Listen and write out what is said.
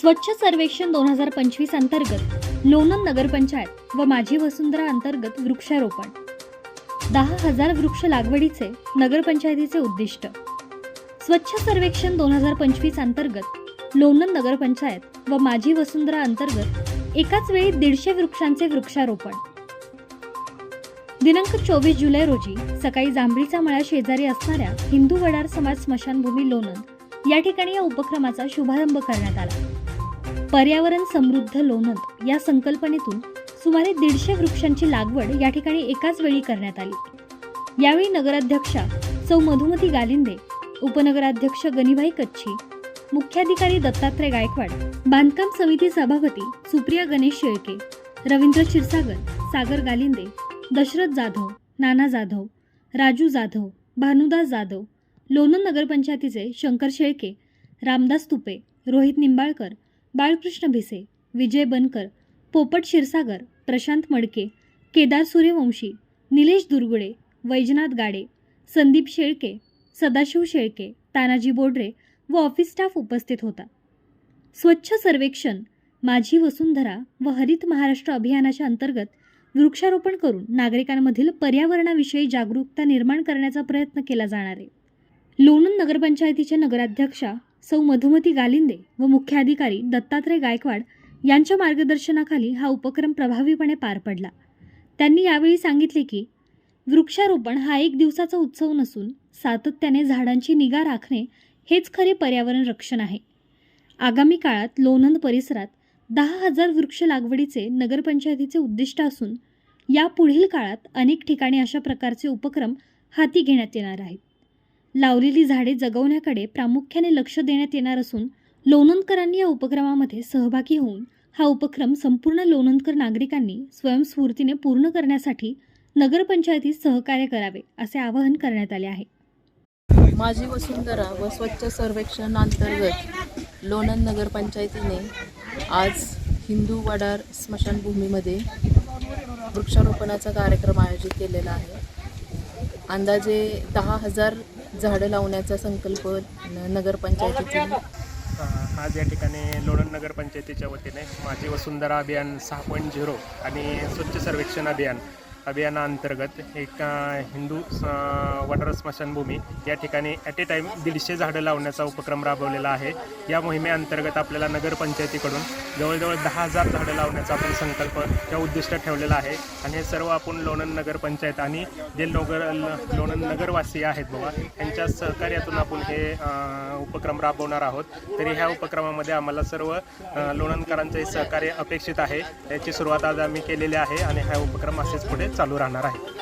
स्वच्छ सर्वेक्षण दोन हजार पंचवीस अंतर्गत लोणंद नगरपंचायत व माझी वसुंधरा अंतर्गत वृक्षारोपण. दहा हजार वृक्ष लागवडीचे नगरपंचायतीचे उद्दिष्ट. स्वच्छ सर्वेक्षण दोन हजार पंचवीस अंतर्गत लोणंद नगरपंचायत व माझी वसुंधरा अंतर्गत एकाच वेळी दीडशे वृक्षांचे वृक्षारोपण. दिनांक चोवीस जुलै रोजी सकाळी जांभळीचा मळा शेजारी असणाऱ्या हिंदू वडार समाज स्मशानभूमी लोणंद या ठिकाणी या उपक्रमाचा शुभारंभ करण्यात आला. पर्यावरण समृद्ध लोणंद या संकल्पनेतून सुमारे दीडशे वृक्षांची लागवड या ठिकाणी एकाच वेळी करण्यात आली. यावेळी नगराध्यक्षा सौ मधुमती गालिंदे उपनगराध्यक्ष गणिभाई कच्छी मुख्याधिकारी दत्तात्रय गायकवाड बांधकाम समिती सभापती सुप्रिया गणेश शेळके रवींद्र क्षीरसागर सागर गालिंदे दशरथ जाधव नाना जाधव राजू जाधव भानुदास जाधव लोणंद नगरपंचायतीचे शंकर शेळके रामदास तुपे रोहित निंबाळकर बाळकृष्ण भिसे विजय बनकर पोपट क्षीरसागर प्रशांत मडके केदार सूर्यवंशी निलेश दुर्गुळे वैजनाथ गाडे संदीप शेळके सदाशिव शेळके तानाजी बोडरे व ऑफिस स्टाफ उपस्थित होता. स्वच्छ सर्वेक्षण माझी वसुंधरा व हरित महाराष्ट्र अभियानाच्या अंतर्गत वृक्षारोपण करून नागरिकांमधील पर्यावरणाविषयी जागरूकता निर्माण करण्याचा प्रयत्न केला जाणार आहे. लोणंद नगरपंचायतीच्या नगराध्यक्षा सौ मधुमती गालिंदे व मुख्याधिकारी दत्तात्रय गायकवाड यांच्या मार्गदर्शनाखाली हा उपक्रम प्रभावीपणे पार पडला. त्यांनी यावेळी सांगितले की वृक्षारोपण हा एक दिवसाचा उत्सव नसून सातत्याने झाडांची निगा राखणे हेच खरे पर्यावरण रक्षण आहे. आगामी काळात लोणंद परिसरात दहा हजार वृक्ष लागवडीचे नगरपंचायतीचे उद्दिष्ट असून या पुढील काळात अनेक ठिकाणी अशा प्रकारचे उपक्रम हाती घेण्यात येणार आहेत. लावलेली झाडे जगवण्याकडे प्रामुख्याने लक्ष देण्यात येणार असून लोणंदकरांनी या उपक्रमामध्ये सहभागी होऊन हा उपक्रम संपूर्ण लोणंदकर नागरिकांनी स्वयंस्फूर्तीने पूर्ण करण्यासाठी नगरपंचायतीत सहकार्य करावे असे आवाहन करण्यात आले आहे. माझी वसुंधरा व स्वच्छ सर्वेक्षण अंतर्गत लोणंद नगरपंचायतीने आज हिंदू वडार स्मशानभूमीमध्ये वृक्षारोपणाचा कार्यक्रम आयोजित केलेला आहे. अंदाजे दहा हजार झाडं लावण्याचा संकल्प न- आज या ठिकाणी लोणंद नगरपंचायतीच्या वतीने माझी वसुंधरा अभियान सहा पॉईंट झिरो आणि स्वच्छ सर्वेक्षण अभियान अभियानाअंतर्गत एक हिंदू स- स्मशानभूमी या ठिकाणी ॲट ए टाईम दीडशे झाडं लावण्याचा उपक्रम राबवलेला आहे. या मोहिमेअंतर्गत आपल्याला नगरपंचायतीकडून जवळजवळ दहा हजार झाडं लावण्याचा आपण संकल्प किंवा उद्दिष्ट ठेवलेला आहे. आणि हे सर्व आपण लोणंद नगरपंचायत आणि जे नगर लोणंद नगरवासी आहेत बाबा यांच्या सहकार्यातून आपण हे उपक्रम राबवणार आहोत. तरी ह्या उपक्रमामध्ये आम्हाला सर्व लोणंदकरांचं लोणंदकरांचे सहकार्य अपेक्षित आहे. याची सुरुवात आज आम्ही केलेली आहे आणि हा उपक्रम असेच पुढे चालू राहणार आहे.